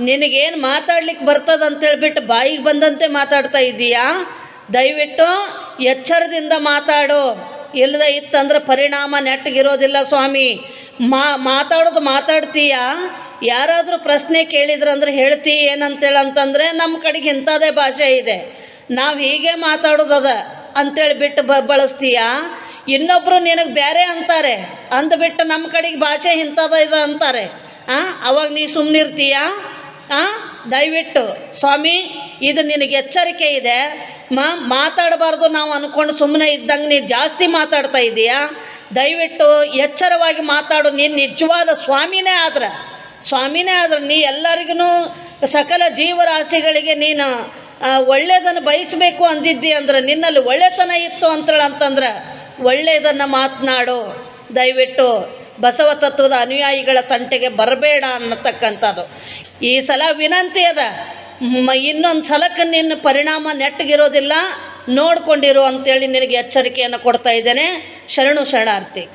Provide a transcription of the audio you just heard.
ನಿನಗೇನು ಮಾತಾಡ್ಲಿಕ್ಕೆ ಬರ್ತದ ಅಂತೇಳ್ಬಿಟ್ಟು ಬಾಯಿಗೆ ಬಂದಂತೆ ಮಾತಾಡ್ತಾ ಇದ್ದೀಯಾ? ದಯವಿಟ್ಟು ಎಚ್ಚರದಿಂದ ಮಾತಾಡು. ಇಲ್ಲದೆ ಇತ್ತಂದ್ರೆ ಪರಿಣಾಮ ನೆಟ್ಟಗಿರೋದಿಲ್ಲ ಸ್ವಾಮಿ. ಮಾ, ಮಾತಾಡೋದು ಮಾತಾಡ್ತೀಯ? ಯಾರಾದರೂ ಪ್ರಶ್ನೆ ಕೇಳಿದ್ರಂದ್ರೆ ಹೇಳ್ತಿ ಏನಂತೇಳಿ ಅಂತಂದರೆ ನಮ್ಮ ಕಡೆಗೆ ಇಂಥದೇ ಭಾಷೆ ಇದೆ. ನಾವು ಹೀಗೆ ಮಾತಾಡೋದದ ಅಂತೇಳಿ ಬಿಟ್ಟು ಬ, ಬಳಸ್ತೀಯ? ಇನ್ನೊಬ್ಬರು ನಿನಗೆ ಬೇರೆ ಅಂತಾರೆ. ಅಂದ್ಬಿಟ್ಟು ನಮ್ಮ ಕಡೆಗೆ ಭಾಷೆ ಇಂಥದ ಇದೆ ಅಂತಾರೆ. ಹಾಂ ಅವಾಗ ನೀ ಸುಮ್ಮನಿರ್ತೀಯಾ ದಯವಿಟ್ಟು, ಸ್ವಾಮಿ, ಇದು ನಿನಗೆ ಎಚ್ಚರಿಕೆ ಇದೆ. ಮಾ, ಮಾತಾಡಬಾರ್ದು ನಾವು ಅಂದ್ಕೊಂಡು ಸುಮ್ಮನೆ ಇದ್ದಂಗೆ ನೀನು ಜಾಸ್ತಿ ಮಾತಾಡ್ತಾ ಇದ್ದೀಯಾ ದಯವಿಟ್ಟು ಎಚ್ಚರವಾಗಿ ಮಾತಾಡು. ನೀನು ನಿಜವಾದ ಸ್ವಾಮಿನೇ ಆದ್ರೆ. ಸ್ವಾಮಿನೇ ಆದ್ರೆ ನೀ ಎಲ್ಲರಿಗೂ ಸಕಲ ಜೀವರಾಶಿಗಳಿಗೆ ನೀನು ಒಳ್ಳೆಯದನ್ನು ಬಯಸಬೇಕು ಅಂದಿದ್ದಿ ಅಂದ್ರೆ, ನಿನ್ನಲ್ಲಿ ಒಳ್ಳೆತನ ಇತ್ತು ಅಂತೇಳಿ ಅಂತಂದ್ರೆ, ಒಳ್ಳೆಯದನ್ನು ಮಾತನಾಡು. ದಯವಿಟ್ಟು ಬಸವ ತತ್ವದ ಅನುಯಾಯಿಗಳ ತಂಟೆಗೆ ಬರಬೇಡ ಅನ್ನತಕ್ಕಂಥದ್ದು. ಈ ಸಲ ವಿನಂತಿ ಅದ. ಇನ್ನೊಂದು ಸಲಕ್ಕೆ ನಿನ್ನ ಪರಿಣಾಮ ನೆಟ್ಟಗಿರೋದಿಲ್ಲ. ನೋಡ್ಕೊಂಡಿರು ಅಂತೇಳಿ ನಿನಗೆ ಎಚ್ಚರಿಕೆಯನ್ನು ಕೊಡ್ತಾ ಇದ್ದೇನೆ. ಶರಣು ಶರಣಾರ್ಥಿ.